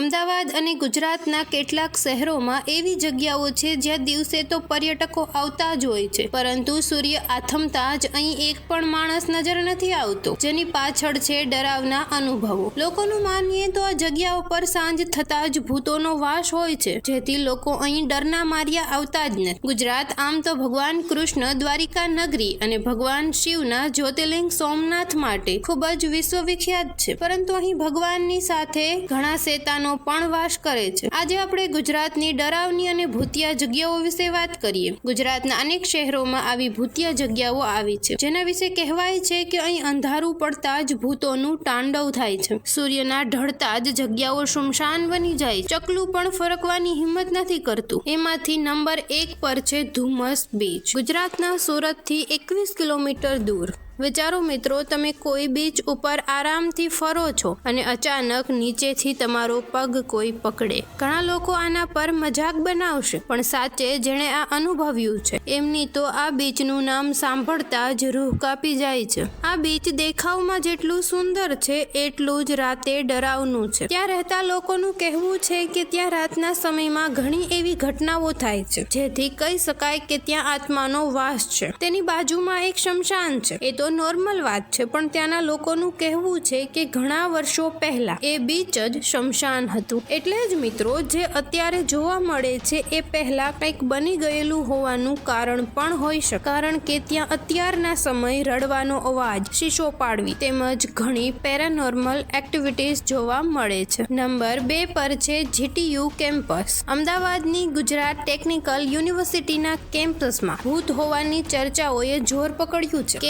અમદાવાદ અને ગુજરાતના કેટલાક શહેરોમાં એવી જગ્યાઓ છે જ્યાં દિવસે તો પર્યટકો આવતા જ હોય છે. પરંતુ સૂર્ય આથમતા જ અહીં એક પણ માણસ નજર નથી આવતો, જેની પાછળ છે ડરાવના અનુભવો. લોકોનું માનીએ તો આ જગ્યાઓ પર સાંજ થતા જ ભૂતોનો વાસ હોય છે, જેથી લોકો અહીં ડરના માર્યા આવતા જ નથી. ગુજરાત આમ તો ભગવાન કૃષ્ણ દ્વારિકા નગરી અને ભગવાન શિવના જ્યોતિર્લિંગ સોમનાથ માટે ખૂબ જ વિશ્વવિખ્યાત છે. પરંતુ અહીં ભગવાનની સાથે ઘણા શેતાનો પણ વાસ કરે છે. આજે આપણે ગુજરાતની ડરાવની અને ભૂતિયા જગ્યાઓ વિશે વાત કરીએ. ગુજરાતના અનેક શહેરોમાં આવી ભૂતિયા જગ્યાઓ આવી છે, જેના વિશે કહેવાય છે કે અહીં અંધારું પડતા જ ભૂતોનું તાંડવ થાય છે. સૂર્યના ઢળતા જ જગ્યાઓ શુમશાન બની જાય. ચકલું પણ ફરકવાની હિંમત નથી કરતું. એમાંથી નંબર એક પર છે ધુમ્મસ બીચ. ગુજરાતના સુરતથી એકવીસ કિલોમીટર દૂર. વિચારો મિત્રો, તમે કોઈ બીચ ઉપર આરામથી ફરો છો અને અચાનક નીચેથી તમારો પગ કોઈ પકડે. ઘણા લોકો આના પર મજાક બનાવશે, પણ સાચે જેણે આ અનુભવ્યું છે, એમની તો આ બીચનું નામ સાંભળતા જ રૂહ કાપી જાય છે. આ બીચ દેખાવમાં જેટલું સુંદર છે, એટલું જ રાતે ડરાવનું છે. ત્યાં રહેતા લોકોનું કહેવું છે કે ત્યાં રાતના સમયમાં ઘણી એવી ઘટનાઓ થાય છે, જેથી કહી શકાય કે ત્યાં આત્માનો વાસ છે. તેની બાજુમાં એક શમશાન છે, એ તો નોર્મલ વાત છે, પણ ત્યાંના લોકોનું કહેવું છે કે ઘણા વર્ષો પહેલા એ બીચ જ શમશાન હતું. એટલે જ મિત્રો, જે અત્યારે જોવા મળે છે, એ પહેલા કંઈક બની ગયેલું હોવાનું કારણ પણ હોઈ શકે. કારણ કે ત્યાં અત્યારના સમય રડવાનો અવાજ, શીશો પાડવી તેમજ ઘણી પેરાનોર્મલ એક્ટિવિટીઝ જોવા મળે છે. નંબર બે પર છે જીટીયુ કેમ્પસ અમદાવાદની ગુજરાત ટેકનિકલ યુનિવર્સિટીના કેમ્પસમાં ભૂત હોવાની ચર્ચાઓએ જોર પકડ્યું છે.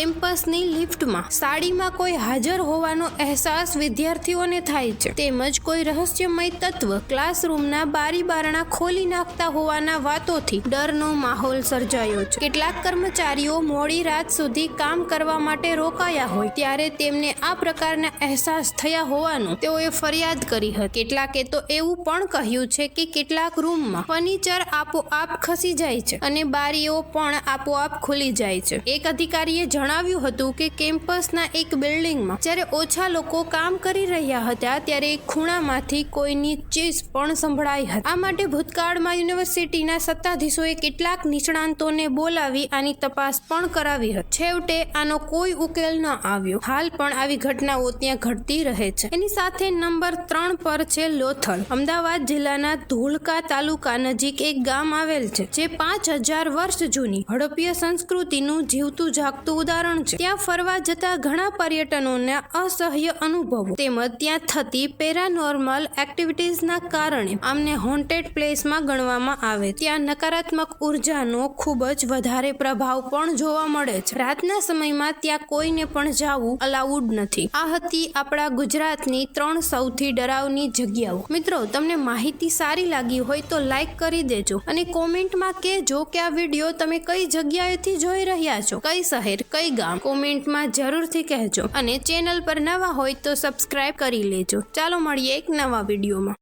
કેમ્પસની લિફ્ટમાં. સાડીમાં કોઈ હાજર હોવાનો અહેસાસ વિદ્યાર્થીઓને થાય છે. તેમજ કોઈ રહસ્યમય તત્વ ક્લાસરૂમના બારી બારણા ખોલી નાખતા હોવાના વાતોથી ડરનો માહોલ સર્જાયો છે. કેટલાક કર્મચારીઓ મોડી રાત સુધી કામ કરવા માટે રોકાયા હોય, ત્યારે તેમને આ પ્રકારના અહેસાસ થયા હોવાનું તેઓએ ફરિયાદ કરી હતી. કેટલાકે તો એવું પણ કહ્યું છે કે કેટલાક રૂમમાં ફર્નિચર આપોઆપ ખસી જાય છે અને બારીઓ પણ આપોઆપ ખુલી જાય છે. એક અધિકારીએ જણાવ્યું હતું કે કેમ્પસના એક બિલ્ડિંગમાં જ્યારે ઓછા લોકો કામ કરી રહ્યા હતા ત્યારે એક ખૂણામાંથી કોઈની ચીસ પણ સંભળાઈ હતી. આ માટે ભૂતકાળમાં યુનિવર્સિટીના સત્તાધીશોએ કેટલાક નિષ્ણાંતોને બોલાવી આની તપાસ પણ કરાવી હતી. છેવટે આનો કોઈ ઉકેલ ન આવ્યો. હાલ પણ આવી ઘટનાઓ ત્યાં ઘટતી રહે છે. એની સાથે નંબર ત્રણ પર છે લોથલ. અમદાવાદ જિલ્લાના ધોળકા તાલુકા નજીક એક ગામ આવેલ છે, જે પાંચ હજાર વર્ષ જૂની હડપ્પીય સંસ્કૃતિનું જીવતું જાગતું ઉદાહરણ છે. ત્યાં ફરવા જતા ઘણા પર્યટનોને અસહ્ય અનુભવો. તેમજ ત્યાં થતી પેરાનોર્મલ એક્ટિવિટીઝના કારણે આમને હોન્ટેડ પ્લેસમાં ગણવામાં આવે ત્યાં નકારાત્મક ઉર્જાનો ખૂબ જ વધારે પ્રભાવ પણ જોવા મળે છે. રાતના સમયમાં ત્યાં કોઈને પણ જવું અલાઉડ નથી. આ હતી આપણા ગુજરાતની ત્રણ સૌથી ડરાવની જગ્યાઓ. મિત્રો, તમને માહિતી સારી લાગી હોય તો લાઈક કરી દેજો અને કોમેન્ટમાં કહેજો કે આ વીડિયો તમે કઈ જગ્યાએથી જોઈ રહ્યા છો? કઈ શહેર, કઈ ગામ? કોમેન્ટમાં જરૂરથી કહેજો અને ચેનલ પર નવા હોય તો સબસ્ક્રાઈબ કરી લેજો. ચાલો મળીએ એક નવા વિડીયોમાં.